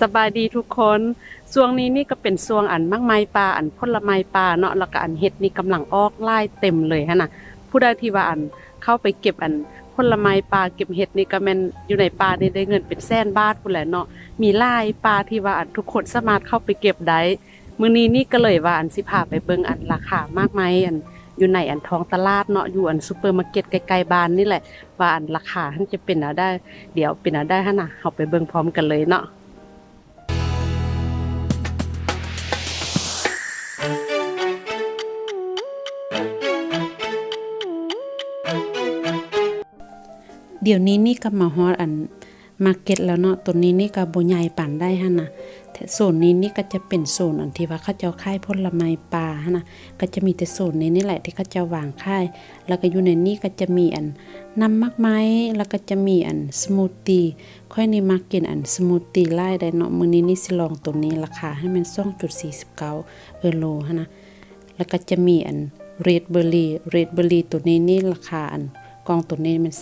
สบายดีทุกคนช่วงนี้นี่ก็เป็นช่วงอันมากไม้ปลาอันผลไม้ปลาเนาะแล้วก็อันเห็ดนี่กำลังออกไล่เต็มเลยฮะนะผู้ใดที่ว่าอันเข้าไปเก็บอันผลไม้ปลาเก็บเห็ดนี่ก็แม่นอยู่ในป่านี่ได้เงินเป็นแสนบาทพุ่นแหละเนาะมีไล่ปลาที่ว่าอันทุกคนสามารถเข้าไปเก็บได้มื้อนี้นี่ก็เลยว่าอันสิพาไปเบิ่งอันราคามากมายอันอยู่ในอันท้องตลาดเนาะอยู่อันซูเปอร์มาร์เก็ตใกลๆบ้านนี่แหละว่าอันราคาท่านจะเป็นเอาได้ เดี๋ยวเป็นเอาได้ฮะนะเอาไปเบิ่งพร้อมกันเลยเนาะ เดี๋ยวนี้นี่ก็มาฮอดอันมาร์เก็ตแล้วเนาะตัวนี้นี่ก็บ่ใหญ่ปานได้หั่นน่ะแต่โซนนี้นี่ก็จะเป็นโซนอันที่ว่าเขาเจ้าค่ายผลไม้ปลาหั่นน่ะก็จะมีแต่โซนนี้นี่แหละที่เขาเจ้าวางค่าย แล้วก็อยู่ในนี้ก็จะมีอันน้ำมักไม้แล้วก็จะมีอันสมูทตี้ค่อยนี่มักกินอันสมูทตี้ไล่ได้เนาะมื้อนี้นี่สิลองตัวนี้ราคาให้มัน2.49เออโลหั่นนะแล้วก็จะมีอันเรดเบอร์รี่เรดเบอร์รี่ตัวนี้นี่ราคาอัน กองตัวนี้มัน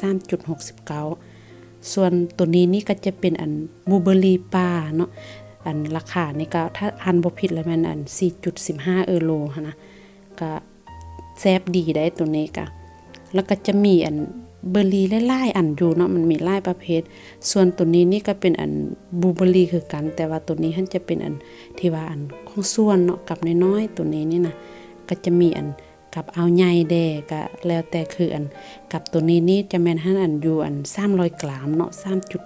3.69ส่วนตัวนี้นี่ก็จะเป็นอันบูเบอรี่ปลาเนาะอันราคานี่ก็ถ้าอันบ่ผิดแล้วมันอัน 4.15 เออโลหั้นนะก็แซ่บดีได้ตัวนี้ก็แล้วก็จะมีอันเบอร์รี่หลายๆอันอยู่เนาะมันมีหลายประเภท ส่วนตัวนี้นี่ก็เป็นอันบูเบอรี่คือกัน แต่ว่าตัวนี้มันจะเป็นอันที่ว่าอันของส่วนเนาะกับน้อยๆตัวนี้นี่นะก็จะมีอัน กับเอาใหญ่แดก็แล้วแต่คืออันกับตัวนี้นี่จะแมนหันอันอยู่อัน300กรัมเนาะ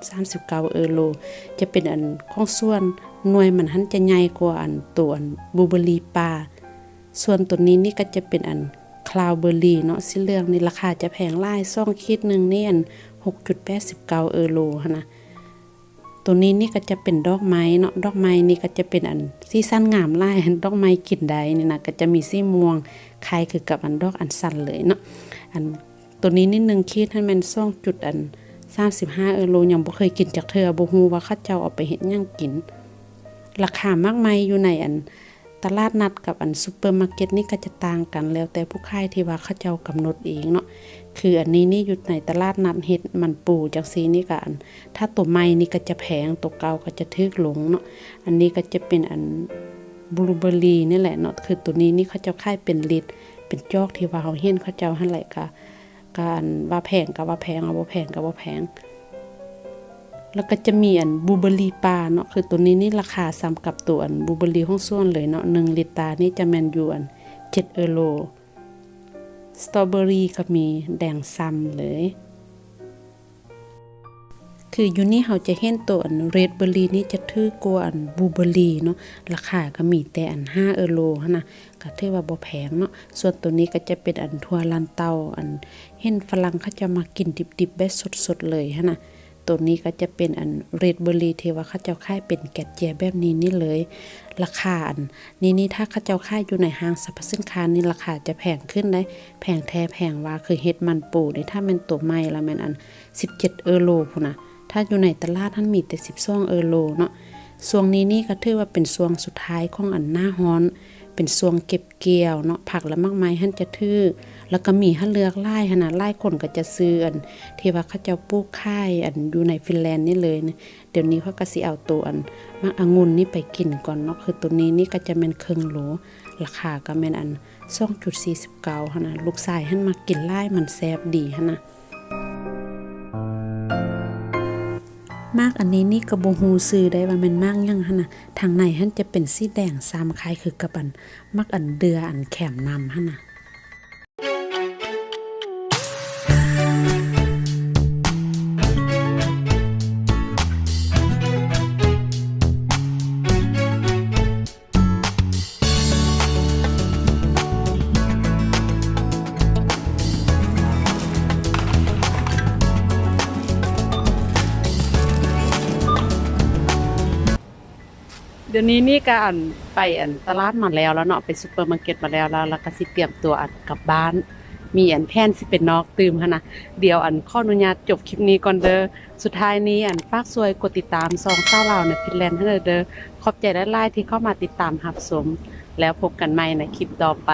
3.39เออโล จะเป็นอันของส่วนหน่วยมันหันจะใหญ่กว่าอันตัวอันบูเบอรี่ปลาส่วนตัวนี้นี่ก็จะเป็นอันคลาวเบอร์รี่เนาะสีเหลืองนี่ราคาจะแพงหลายซ่องคิดหนึ่งนี่อัน6.89เออโลนะ ตัวนี้นี่ก็จะเป็นดอกไม้เนาะดอกไม้นี่ก็จะเป็นอันสีสั้นงามไลายดอกไม้กลิ่นใดนี่นะก็จะมีสีม่วงคล้ายคือกับอันดอกอันสั้นเลยเนาะอันตัวนี้นิดนึงคิดให้มันซ่องจุดอันสามสิบห้าเออโลยังบ่เคยกินจากเธอบ่ฮู้ว่าข้าเจ้าเอาไปเห็นยังกินราคามากมายอยู่ในอัน ตลาดนัดกับอันซูเปอร์มาร์เก็ตนี่ก็จะต่างกันแล้วแต่ผู้ขายที่ว่าเขาเจ้ากำหนดเองเนาะคืออันนี้นี่อยู่ในตลาดนัดเห็ดมันปูจังซีนี่ก็อัน ถ้าตัวใหม่นี่ก็จะแพงตัวเก่าก็จะทึกลงเนาะอันนี้ก็จะเป็นอันบลูเบอร์รี่นี่แหละเนาะคือตัวนี้นี่เขาเจ้าค่ายเป็นลิตรเป็นจอกที่ว่าเขาเห็นเขาเจ้าหั่นแหละก็การว่าแพงก็ว่าแพงเอาบ่าแพงก็บ่แพง แล้วก็จะมีอันบูเบอรี่ปลาเนาะคือตัวนี้นี่ราคาซ้ำกับตัวอันบูเบอรี่ห้องส่วนเลยเนาะ1ลิตรนี่จะแมนยู่อัน7เออโลสตรอเบอรี่ก็มีแดงซ้ำเลย คืออยู่นี่เราจะเห็นตัวอันเรดเบอร์รี่นี่จะถือกว่าอันบูเบอร์รี่เนาะราคาก็มีแต่อัน5เออโลนะก็ถือว่าบ่แพงเนาะส่วนตัวนี้ก็จะเป็นอันทัวลันเตาอันเห็นฝรั่งเขาจะมากินดิบๆแบบสดๆเลยหั่นนะ ตัวนี้ก็จะเป็นอันเรดเบอร์รี่ที่ว่าเขาเจ้าค่ายเป็นแกะเจียแบบนี้นี่เลย ราคาอันนี่นี่ถ้าเขาเจ้าค่ายอยู่ในห้างสรรพสินค้านี่ราคาจะแพงขึ้นได้แพงแท้แพงว่าคือเฮ็ดมันปูนี่ถ้าเป็นตัวใหม่ล้วแม่นอัน 17 เออโลพุ่นนะถ้าอยู่ในตลาดท่านมีแต่12เออโลเนาะช่วงนี้นี่ก็ถือว่าเป็นช่วงสุดท้ายของอันหน้าฮ้อน เป็นช่วงเก็บเกี่ยวเนาะผักและมากมายหั่นจะทื่อแล้วก็มีให้เลือกไล่ขนาดไล่คนก็จะซื้ออันที่ว่าเขาเจ้าปลูกค่ายอันอยู่ในฟินแลนด์นี่เลยนะเดี๋ยวนี้เขาก็สิเอาตัวอันมากองุ่นนี่ไปกินก่อนเนาะคือตัวนี้นี่ก็จะเป็นเครึ่องโหลราคาก็แม่นอัน2.49หั่นนะลูกชายหั่นมากินไล่มันแซ่บดีหั่นนะ มากอันนี้นี่กระโบ่ฮู้ซื้อได้ว่ามันมากยังฮะน่ะทางในฮั่นจะเป็นสีแดงซ้ำคล้ายคือกระปันมักอันเดืออันแขมนำฮะนน่ะ เดี๋ยวนี้นี่ก็อันไปอันตลาดมาแล้วแล้วเนาะไปซูเปอร์มาร์เก็ตมาแล้วแล้วแล้วก็สิเตรียมตัวอันกลับบ้าน มีอันแพนสิเป็นนอกตื่มหั่นนะเดี๋ยวอันข้ออนุญาตจบคลิปนี้ก่อนเด้อสุดท้ายนี้อันฝากสวยกดติดตามซองเศร้าเราในฟินแลนด์ให้เด้อขอบใจแลายๆที่เข้ามาติดตามหับสม แล้วพบกันใหม่ในคลิปต่อไป